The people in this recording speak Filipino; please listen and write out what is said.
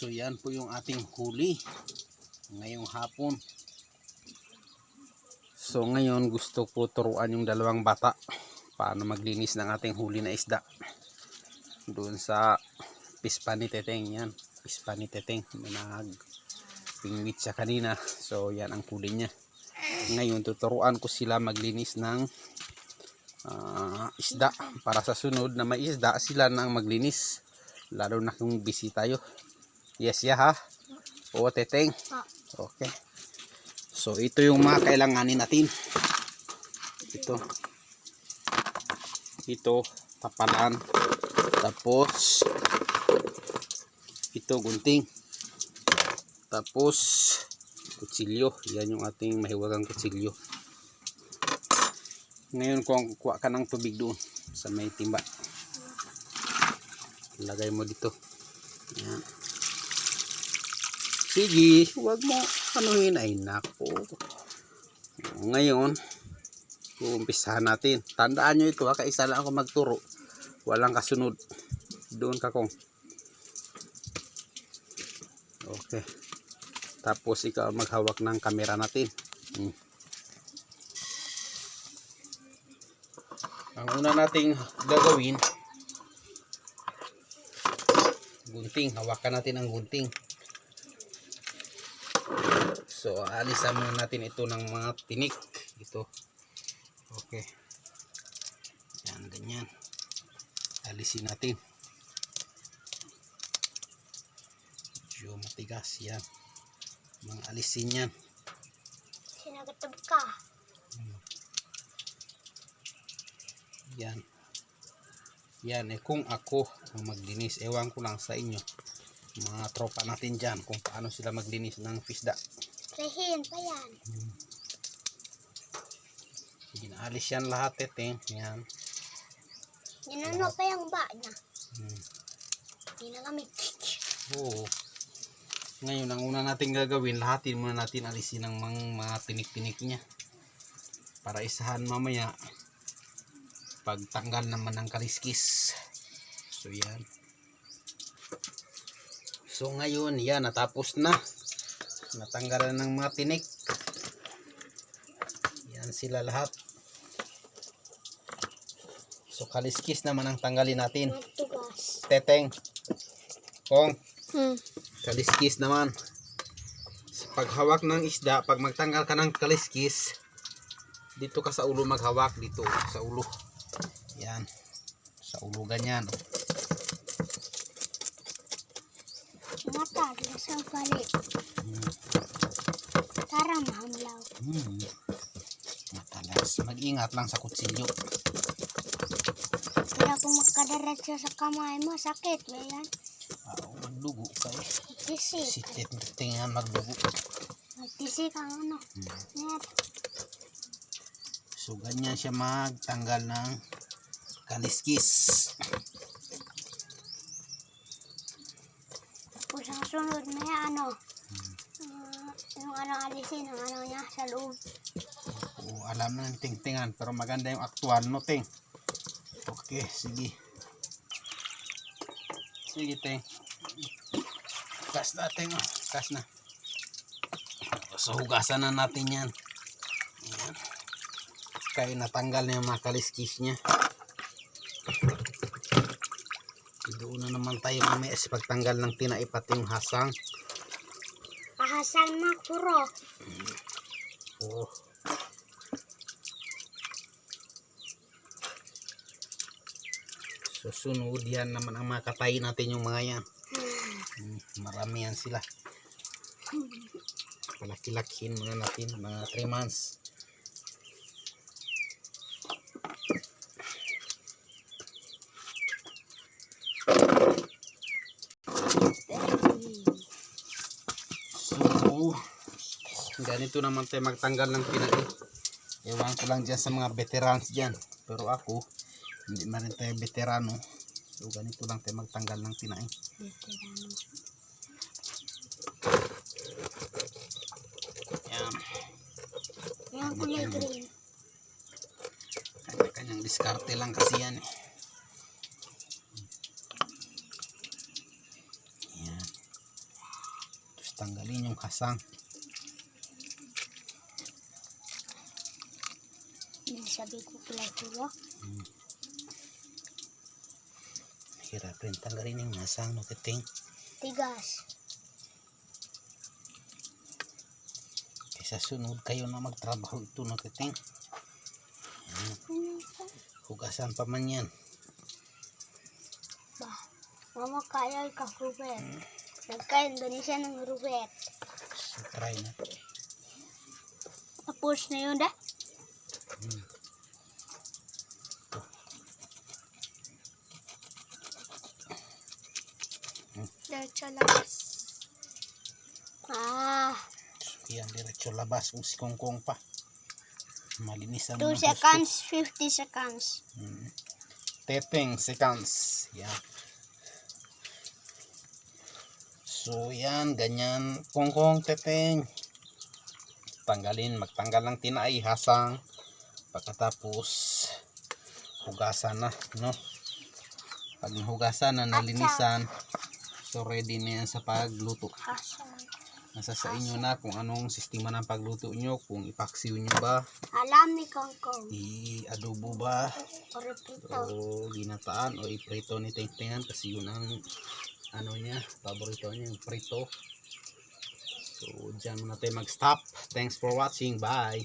So yan po yung ating huli ngayong hapon. So ngayon gusto ko turuan yung dalawang bata paano maglinis ng ating huli na isda. Doon sa pispa ni Teteng yan. Pispa ni Teteng. Nag pingwit siya kanina. So yan ang huli niya. Ngayon tuturuan ko sila maglinis ng ah, isda para sa sunod na may isda sila nang maglinis lalo na kung busy tayo yes ya ha? O teteng. Okay. So ito yung mga kailanganin natin. Ito. Ito papalan tapos ito gunting. Tapos kutsilyo. Yan yung ating mahiwagang kutsilyo. Ngayon kung kuha ka ng tubig doon sa may timba. Lagay mo dito. Yan sige huwag mo anuhin ay nako ngayon uumpisahan natin. Tandaan nyo ito ha kaisa lang ako magturo. Walang kasunod. Doon ka kong okay. Tapos ikaw maghawak ng kamera natin. Hmm. ang una nating gagawin gunting. Hawakan natin ang gunting so alisan muna natin ito ng mga tinik ito okay yan ganyan alisin natin medyo matigas yan mga alisin yan Sinagatag ka. Yan. Yan eh kung ako maglinis, ewan ko lang sa inyo. Mga tropa natin dyan kung paano sila maglinis ng fisda. Rehin pa yan. Ginaalis yan lahat eh. Yan. Ginano pa yung ba niya. Hmm. Hindi na kami. Oo. Ngayon, ang una natin gagawin, lahatin muna natin alisin ang mga, mga tinik-tinik niya. Para isahan mamaya pagtanggal naman ng kaliskis. So, yan. So, ngayon, yan, natapos na. Natanggalan ng mga tinik. Yan sila lahat. So, kaliskis naman ang tanggalin natin. Teteng. Kong Hmm. kaliskis naman sa paghawak ng isda pag magtanggal ka ng kaliskis dito ka sa ulo maghawak dito sa ulo yan sa ulo ganyan Lasang balik. hmm. Tara, mahamlaw. Hmm. matalas mag ingat lang sa kutsilyo Kaya kung magkadaratsa sa kamay mo, sakit. Ganyan. ah, magdugo kayo Magtisi. si tingnan magdugo Magtisi kang ano. hmm. Net. so ganyan siya magtanggal ng kaliskis Tapos ang sunod na yan, ano. ah, yung ano alisin, ang ano niya sa loob. Oo, alam na ng tingtingan pero maganda yung actual no ting? Okay sige. Sige ting. Kas na ting oh. na. So hugasan na natin yan. Yan kaya natanggal na yung mga kaliskis niya doon na naman tayo mamaya sa pagtanggal ng tinaipat yung hasang Ahasang na puro. Oo. Susunod yan naman ang mga katay natin yung mga yan. Hmm, marami yan sila. Palaki-lakihin muna natin mga 3 months. So, ganito naman tayo magtanggal ng pinag Ewan ko lang dyan sa mga veterans dyan. Pero ako, hindi man rin tayo veterano. So, ganito lang tayo magtanggal ng tinaing. Yan. Yan kulay green. Kanya-kanyang diskarte lang kasi yan eh. Tanggalin yung Hindi sabi ko pala tulo. hirap rin tanggalin yung hasang no titing Tigas. kaysa sunod kayo na magtrabaho ito no titing hugasan pa man yan. Ba, mama kaya ka Rubet. Nagka-Indonesia ng Rubet. so try na Tapos na yun dah. Diretso labas. Ah, yan diretso labas kung si kongkong pa malinisan 2 mo ng gusto. seconds, 50 seconds. Mm. Teteng seconds. Yan. So yan, ganyan. Kongkong teteng. Tanggalin, magtanggal ng tinay, hasang. Pagkatapos, hugasan na, no? Pag nahugasan na, nalinisan, so ready na yan sa pagluto. Nasa sa inyo na kung anong sistema ng pagluto nyo, kung ipaksiw nyo ba, Alam ni Kongkong. i-adobo ba, prito. o ginataan o iprito ni Tingtingan kasi yun ang ano niya, paborito niya yung prito. So, dyan muna tayo mag-stop. Thanks for watching. Bye!